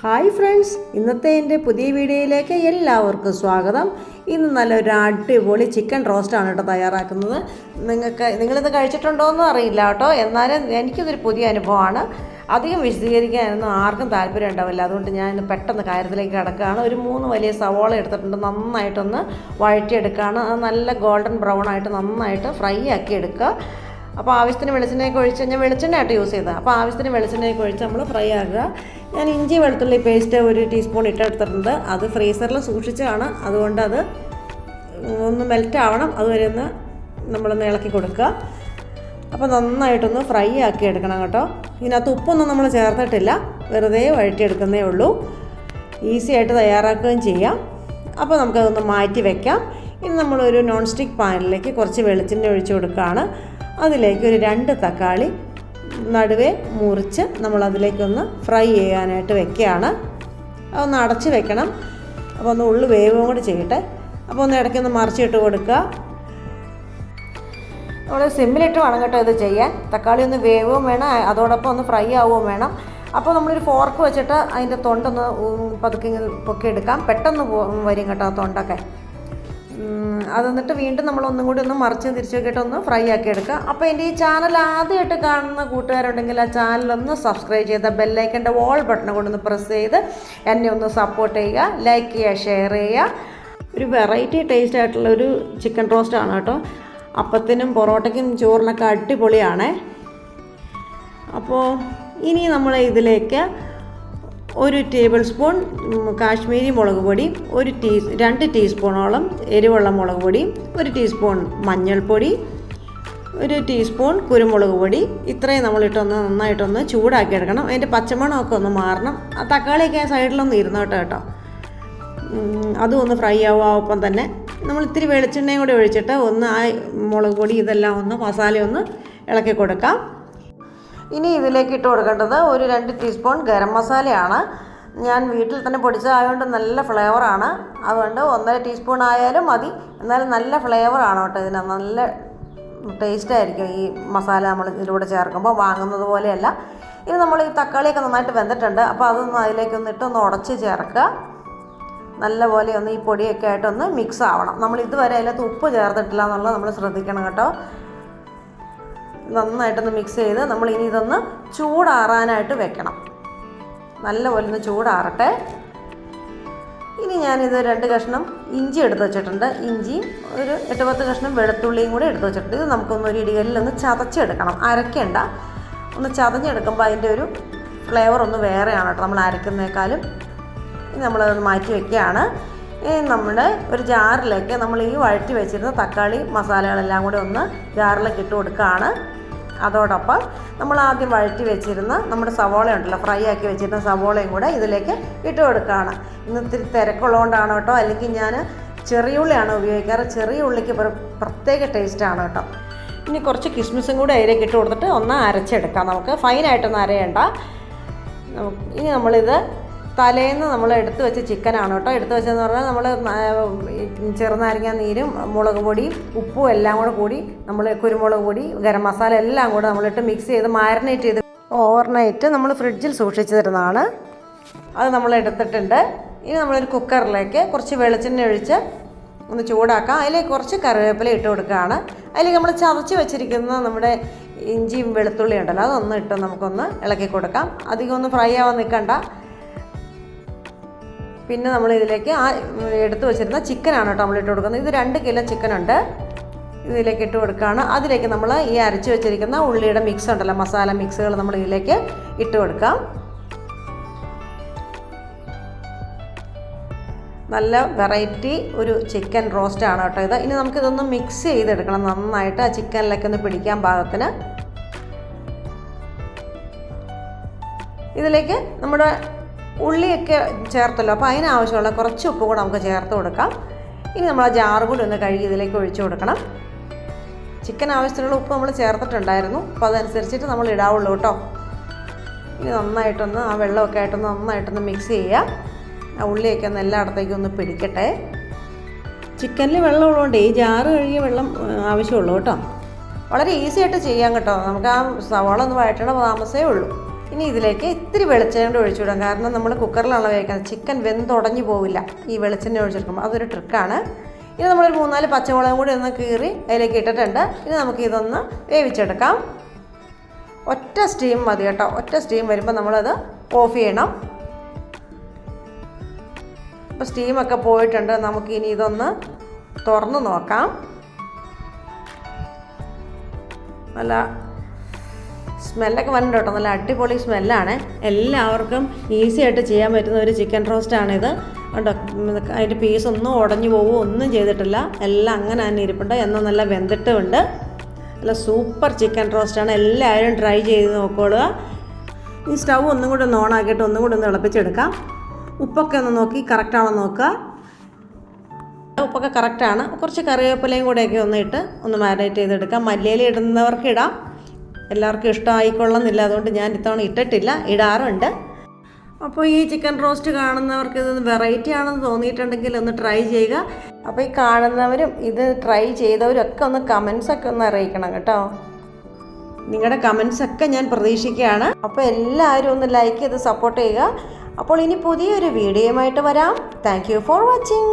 Hi friends ഇന്നത്തെ എന്റെ പുതിയ വീഡിയോയിലേക്ക് എല്ലാവർക്കും സ്വാഗതം. ഇന്ന് നല്ലൊരു അടിപൊളി ചിക്കൻ റോസ്റ്റാണ് കേട്ടോ തയ്യാറാക്കുന്നത്. നിങ്ങൾക്ക് നിങ്ങളിത് കഴിച്ചിട്ടുണ്ടോയെന്നും അറിയില്ല കേട്ടോ. എന്നാലും എനിക്കിതൊരു പുതിയ അനുഭവമാണ്. അധികം വിശദീകരിക്കാനൊന്നും ആർക്കും താല്പര്യം ഉണ്ടാവില്ല. അതുകൊണ്ട് ഞാൻ പെട്ടെന്ന് കാര്യത്തിലേക്ക് കിടക്കുകയാണ്. ഒരു മൂന്ന് വലിയ സവോള എടുത്തിട്ടുണ്ട്. നന്നായിട്ടൊന്ന് വഴറ്റിയെടുക്കുകയാണ്. അത് നല്ല ഗോൾഡൻ ബ്രൗൺ ആയിട്ട് നന്നായിട്ട് ഫ്രൈ ആക്കി എടുക്കുക. അപ്പോൾ ആവശ്യത്തിന് വെളിച്ചെണ്ണയൊക്കെ ഒഴിച്ച് ഞാൻ വെളിച്ചെണ്ണയായിട്ട് യൂസ് ചെയ്തത് അപ്പോൾ ആവശ്യത്തിന് വെളിച്ചെണ്ണയൊക്കെ ഒഴിച്ച് നമ്മൾ ഫ്രൈ ആക്കുക. ഞാൻ ഇഞ്ചി വെളുത്തുള്ളി പേസ്റ്റ് ഒരു ടീസ്പൂൺ ഇട്ടെടുത്തിട്ടുണ്ട്. അത് ഫ്രീസറിൽ സൂക്ഷിച്ചാണ്. അതുകൊണ്ട് അത് ഒന്ന് മെൽറ്റ് ആവണം. അതുവരെ ഒന്ന് നമ്മളൊന്ന് ഇളക്കി കൊടുക്കുക. അപ്പോൾ നന്നായിട്ടൊന്ന് ഫ്രൈ ആക്കി എടുക്കണം കേട്ടോ. ഇതിനകത്ത് ഉപ്പൊന്നും നമ്മൾ ചേർത്തിട്ടില്ല. വെറുതെ വഴറ്റിയെടുക്കുന്നേ ഉള്ളൂ. ഈസി ആയിട്ട് തയ്യാറാക്കുകയും ചെയ്യാം. അപ്പോൾ നമുക്കതൊന്ന് മാറ്റി വെക്കാം. ഇനി നമ്മളൊരു നോൺ സ്റ്റിക്ക് പാനിലേക്ക് കുറച്ച് വെളിച്ചെണ്ണ ഒഴിച്ചു കൊടുക്കുകയാണ്. അതിലേക്ക് ഒരു രണ്ട് തക്കാളി നടുവേ മുറിച്ച് നമ്മൾ അതിലേക്കൊന്ന് ഫ്രൈ ചെയ്യാനായിട്ട് വെക്കുകയാണ്. അതൊന്ന് അടച്ച് വെക്കണം. അപ്പോൾ ഒന്ന് ഉള്ളു വേവും കൂടി ചെയ്യട്ടെ. അപ്പോൾ ഒന്ന് ഇടയ്ക്കൊന്ന് മറിച്ചിട്ട് കൊടുക്കുക. നമ്മൾ സിമ്മിലിട്ട് വേണം കേട്ടോ ഇത് ചെയ്യാൻ. തക്കാളി ഒന്ന് വേവും വേണം. അതോടൊപ്പം ഒന്ന് ഫ്രൈ ആവുകയും വേണം. അപ്പോൾ നമ്മളൊരു ഫോർക്ക് വെച്ചിട്ട് അതിന്റെ തൊണ്ടൊന്ന് പതുക്കി ഇങ്ങനെ പൊക്കി എടുക്കാം പെട്ടെന്ന് വരും കേട്ടോ ആ തൊണ്ടൊക്കെ. അത് എന്നിട്ട് വീണ്ടും നമ്മൾ ഒന്നും കൂടി ഒന്ന് മറിച്ച് തിരിച്ചൊക്കെയിട്ട് ഒന്ന് ഫ്രൈ ആക്കി എടുക്കുക. അപ്പോൾ എന്റെ ഈ ചാനൽ ആദ്യമായിട്ട് കാണുന്ന കൂട്ടുകാരുണ്ടെങ്കിൽ ആ ചാനൽ ഒന്ന് സബ്സ്ക്രൈബ് ചെയ്ത ബെല്ലൈക്കന്റെ ഓൾ ബട്ടൺ കൊണ്ടൊന്ന് പ്രസ് ചെയ്ത് എന്നെ ഒന്ന് സപ്പോർട്ട് ചെയ്യുക ലൈക്ക് ചെയ്യുക ഷെയർ ചെയ്യുക. ഒരു വെറൈറ്റി ടേസ്റ്റ് ആയിട്ടുള്ള ഒരു ചിക്കൻ റോസ്റ്റ് ആണ് കേട്ടോ. അപ്പത്തിനും പൊറോട്ടയ്ക്കും ചോറിനൊക്കെ അടിപൊളിയാണേ. അപ്പോൾ ഇനി നമ്മൾ ഇതിലേക്ക് ഒരു ടേബിൾ സ്പൂൺ കാശ്മീരി മുളക് പൊടി ഒരു ടീ രണ്ട് ടീസ്പൂണോളം എരിവുള്ള മുളക് പൊടി ഒരു ടീസ്പൂൺ മഞ്ഞൾപ്പൊടി ഒരു ടീസ്പൂൺ കുരുമുളക് പൊടി. ഇത്രയും നമ്മളിട്ടൊന്ന് നന്നായിട്ടൊന്ന് ചൂടാക്കി എടുക്കണം അതിന്റെ പച്ചമണമൊക്കെ ഒന്ന് മാറണം. ആ തക്കാളിയൊക്കെ സൈഡിലൊന്ന് ഇരുന്നോട്ടെ കേട്ടോ അതും ഒന്ന് ഫ്രൈ ആവുക ഒപ്പം തന്നെ നമ്മൾ ഇത്തിരി വെളിച്ചെണ്ണയും കൂടി ഒഴിച്ചിട്ട് ഒന്ന് ആ മുളക് പൊടി ഇതെല്ലാം ഒന്ന് മസാല ഒന്ന് ഇളക്കി കൊടുക്കാം. ഇനി ഇതിലേക്ക് ഇട്ട് കൊടുക്കേണ്ടത് ഒരു രണ്ട് ടീസ്പൂൺ ഗരം മസാലയാണ്. ഞാൻ വീട്ടിൽ തന്നെ പൊടിച്ചതായതുകൊണ്ട് നല്ല ഫ്ലേവറാണ് അതുകൊണ്ട് ഒന്നര ടീസ്പൂൺ ആയാലും മതി. എന്നാലും നല്ല ഫ്ലേവറാണ് കേട്ടോ ഇതിന്. നല്ല ടേസ്റ്റ് ആയിരിക്കും ഈ മസാല നമ്മൾ ഇതിലൂടെ ചേർക്കുമ്പോൾ വാങ്ങുന്നത് പോലെയല്ല. ഇനി നമ്മൾ ഈ തക്കാളിയൊക്കെ നന്നായിട്ട് വെന്തിട്ടുണ്ട്. അപ്പോൾ അതൊന്ന് അതിലേക്കൊന്ന് ഇട്ടൊന്ന് ഉടച്ച് ചേർക്കുക. നല്ലപോലെ ഒന്ന് ഈ പൊടിയൊക്കെ ആയിട്ടൊന്ന് മിക്സ് ആവണം. നമ്മൾ ഇതുവരെ അതിനകത്ത് ഉപ്പ് ചേർത്തിട്ടില്ല എന്നുള്ളത് നമ്മൾ ശ്രദ്ധിക്കണം കേട്ടോ. നന്നായിട്ടൊന്ന് മിക്സ് ചെയ്ത് നമ്മൾ ഇനി ഇതൊന്ന് ചൂടാറാനായിട്ട് വെക്കണം. നല്ലപോലെ ഒന്ന് ചൂടാറട്ടെ. ഇനി ഞാനിത് രണ്ട് കഷ്ണം ഇഞ്ചി എടുത്ത് വെച്ചിട്ടുണ്ട്. ഇഞ്ചിയും ഒരു എട്ട് പത്ത് കഷ്ണം വെളുത്തുള്ളിയും കൂടി എടുത്ത് വെച്ചിട്ടുണ്ട്. ഇത് നമുക്കൊന്ന് ഒരു ഇടികളിൽ ഒന്ന് ചതച്ചെടുക്കണം. അരയ്ക്കണ്ട. ഒന്ന് ചതഞ്ഞെടുക്കുമ്പോൾ അതിന്റെ ഒരു ഫ്ലേവർ ഒന്ന് വേറെയാണ് കേട്ടോ. നമ്മൾ അരക്കുന്നേക്കാളും ഇനി നമ്മളത് മാറ്റി വെക്കുകയാണ്. ഇനി നമ്മൾ ഒരു ജാറിലേക്ക് നമ്മൾ ഈ വഴറ്റി വെച്ചിരുന്ന തക്കാളി മസാലകളെല്ലാം കൂടി ഒന്ന് ജാറിലേക്ക് ഇട്ട് കൊടുക്കുകയാണ്. അതോടൊപ്പം നമ്മൾ ആദ്യം വഴറ്റി വെച്ചിരുന്ന നമ്മുടെ സവോള ഉണ്ടല്ലോ ഫ്രൈ ആക്കി വെച്ചിരുന്ന സവോളയും കൂടെ ഇതിലേക്ക് ഇട്ട് കൊടുക്കുകയാണ്. ഇന്ന് ഇത്തിരി തിരക്കുള്ളതുകൊണ്ടാണ് കേട്ടോ അല്ലെങ്കിൽ ഞാൻ ചെറിയ ഉള്ളിയാണ് ഉപയോഗിക്കാറ്. ചെറിയ ഉള്ളിക്ക് പ്രത്യേക ടേസ്റ്റാണ് കേട്ടോ. ഇനി കുറച്ച് കിസ്മിസും കൂടി അതിലേക്ക് ഇട്ട് കൊടുത്തിട്ട് ഒന്ന് അരച്ചെടുക്കാം. നമുക്ക് ഫൈനായിട്ടൊന്നും അരയേണ്ട. ഇനി നമ്മളിത് തലേന്ന് നമ്മൾ എടുത്തു വെച്ച ചിക്കനാണ് കേട്ടോ. എടുത്തു വെച്ചതെന്ന് പറഞ്ഞാൽ നമ്മൾ ചെറുനാരങ്ങ നീരും മുളക് പൊടിയും ഉപ്പും എല്ലാം കൂടെ കൂടി നമ്മൾ കുരുമുളക് പൊടി ഗരം മസാല എല്ലാം കൂടെ നമ്മളിട്ട് മിക്സ് ചെയ്ത് മാരിനേറ്റ് ചെയ്ത് ഓവർനൈറ്റ് നമ്മൾ ഫ്രിഡ്ജിൽ സൂക്ഷിച്ചു തരുന്നതാണ് അത് നമ്മൾ എടുത്തിട്ടുണ്ട്. ഇനി നമ്മളൊരു കുക്കറിലേക്ക് കുറച്ച് വെളിച്ചെണ്ണ ഒഴിച്ച് ഒന്ന് ചൂടാക്കാം. അതിലേക്ക് കുറച്ച് കറിവേപ്പില ഇട്ട് കൊടുക്കുകയാണ്. അതിലേക്ക് നമ്മൾ ചതച്ച് വെച്ചിരിക്കുന്ന നമ്മുടെ ഇഞ്ചിയും വെളുത്തുള്ളിയും ഉണ്ടല്ലോ അതൊന്ന് ഇട്ട് നമുക്കൊന്ന് ഇളക്കി കൊടുക്കാം. അധികം ഒന്ന് ഫ്രൈ ആവാൻ നിൽക്കണ്ട പിന്നെ നമ്മൾ ഇതിലേക്ക് ആ എടുത്തു വെച്ചിരുന്ന ചിക്കനാണ് കേട്ടോ നമ്മൾ ഇട്ട് കൊടുക്കുന്നത്. ഇത് രണ്ട് കിലോ ചിക്കനുണ്ട്. ഇതിലേക്ക് ഇട്ട് കൊടുക്കുകയാണ്. അതിലേക്ക് നമ്മൾ ഈ അരച്ച് വെച്ചിരിക്കുന്ന ഉള്ളിയുടെ മിക്സ് ഉണ്ടല്ലോ മസാല മിക്സുകൾ നമ്മൾ ഇതിലേക്ക് ഇട്ട് കൊടുക്കാം. നല്ല വെറൈറ്റി ഒരു ചിക്കൻ റോസ്റ്റ് ആണ് കേട്ടോ ഇത്. ഇനി നമുക്കിതൊന്ന് മിക്സ് ചെയ്തെടുക്കണം നന്നായിട്ട് ആ ചിക്കനിലേക്ക് ഒന്ന് പിടിക്കാൻ പാകത്തിന്. ഇതിലേക്ക് നമ്മുടെ ഉള്ളിയൊക്കെ ചേർത്തല്ലോ. അപ്പോൾ അതിനാവശ്യമുള്ള കുറച്ച് ഉപ്പ് കൂടെ നമുക്ക് ചേർത്ത് കൊടുക്കാം. ഇനി നമ്മൾ ആ ജാറ് കൂടി ഒന്ന് കഴുകി ഇതിലേക്ക് ഒഴിച്ചു കൊടുക്കണം. ചിക്കൻ ആവശ്യത്തിനുള്ള ഉപ്പ് നമ്മൾ ചേർത്തിട്ടുണ്ടായിരുന്നു. അപ്പോൾ അതനുസരിച്ചിട്ട് നമ്മൾ ഇടാവുള്ളൂ കേട്ടോ. ഇനി നന്നായിട്ടൊന്ന് ആ വെള്ളമൊക്കെ ആയിട്ടൊന്ന് നന്നായിട്ടൊന്ന് മിക്സ് ചെയ്യുക. ആ ഉള്ളിയൊക്കെ ഒന്ന് എല്ലായിടത്തേക്കും ഒന്ന് പിടിക്കട്ടെ. ചിക്കനിൽ വെള്ളം ഉള്ളതുകൊണ്ട് ഈ ജാറ് കഴുകിയ വെള്ളം ആവശ്യമുള്ളൂ കേട്ടോ. വളരെ ഈസി ആയിട്ട് ചെയ്യാം കേട്ടോ. നമുക്ക് ആ സവാള ഒന്ന് വഴറ്റണ താമസമേ ഉള്ളൂ. ഇനി ഇതിലേക്ക് ഇത്തിരി വെളിച്ചെണ്ണ ഒഴിച്ചു വിടാം. കാരണം നമ്മൾ കുക്കറിലാണ് വേവിക്കുന്നത്. ചിക്കൻ വെന്തുടഞ്ഞു പോവില്ല ഈ വെളിച്ചെണ്ണ ഒഴിച്ചെടുക്കുമ്പോൾ അതൊരു ട്രിക്കാണ് ഇനി നമ്മളൊരു മൂന്നാൽ പച്ചമുളകും കൂടി ഒന്ന് കീറി അതിലേക്ക് ഇട്ടിട്ടുണ്ട്. ഇനി നമുക്ക് ഇതൊന്ന് വേവിച്ചെടുക്കാം. ഒറ്റ സ്റ്റീം മതി കേട്ടോ. ഒറ്റ സ്റ്റീം വരുമ്പോൾ നമ്മളത് ഓഫ് ചെയ്യണം. അപ്പോൾ സ്റ്റീമൊക്കെ പോയിട്ടുണ്ട്. നമുക്ക് ഇനി ഇതൊന്ന് തുറന്ന് നോക്കാം. നല്ല സ്മെല്ലൊക്കെ വരണ്ട കേട്ടോ നല്ല അടിപൊളി സ്മെല്ലാണ്. എല്ലാവർക്കും ഈസി ആയിട്ട് ചെയ്യാൻ പറ്റുന്ന ഒരു ചിക്കൻ റോസ്റ്റാണിത് കണ്ടോ? അതിന്റെ പീസ് ഒന്നും ഉടഞ്ഞു പോവുകയോ ഒന്നും ചെയ്തിട്ടില്ല. എല്ലാം അങ്ങനെ തന്നെ ഇരിപ്പുണ്ട്. എന്നാൽ നല്ല വെന്തിട്ടുമുണ്ട്. നല്ല സൂപ്പർ ചിക്കൻ റോസ്റ്റാണ് എല്ലാവരും ട്രൈ ചെയ്ത് നോക്കോളുക. ഈ സ്റ്റൗ ഒന്നും കൂടി ഒന്ന് ഓണാക്കിയിട്ട് ഒന്നും കൂടി ഒന്ന് തിളപ്പിച്ചെടുക്കാം. ഉപ്പൊക്കെ ഒന്ന് നോക്കി കറക്റ്റാണോ നോക്കുക. ഉപ്പൊക്കെ കറക്റ്റാണ് കുറച്ച് കറിവേപ്പിലയും കൂടെയൊക്കെ ഒന്ന് ഇട്ട് ഒന്ന് മാരിനേറ്റ് ചെയ്തെടുക്കാം. മല്ലിയില ഇടുന്നവർക്ക് ഇടാം. എല്ലാവർക്കും ഇഷ്ടമായിക്കൊള്ളുന്നില്ല. അതുകൊണ്ട് ഞാൻ ഇത്തവണ ഇട്ടിട്ടില്ല. ഇടാറുണ്ട്. അപ്പോൾ ഈ ചിക്കൻ റോസ്റ്റ് കാണുന്നവർക്ക് ഇത് വെറൈറ്റി ആണെന്ന് തോന്നിയിട്ടുണ്ടെങ്കിൽ ഒന്ന് ട്രൈ ചെയ്യുക. അപ്പോൾ ഈ കാണുന്നവരും ഇത് ട്രൈ ചെയ്തവരും ഒക്കെ ഒന്ന് കമൻസൊക്കെ ഒന്ന് അറിയിക്കണം കേട്ടോ. നിങ്ങളുടെ കമൻസൊക്കെ ഞാൻ പ്രതീക്ഷിക്കുകയാണ്. അപ്പോൾ എല്ലാവരും ഒന്ന് ലൈക്ക് ചെയ്ത് സപ്പോർട്ട് ചെയ്യുക. അപ്പോൾ ഇനി പുതിയൊരു വീഡിയോയുമായിട്ട് വരാം. Thank for watching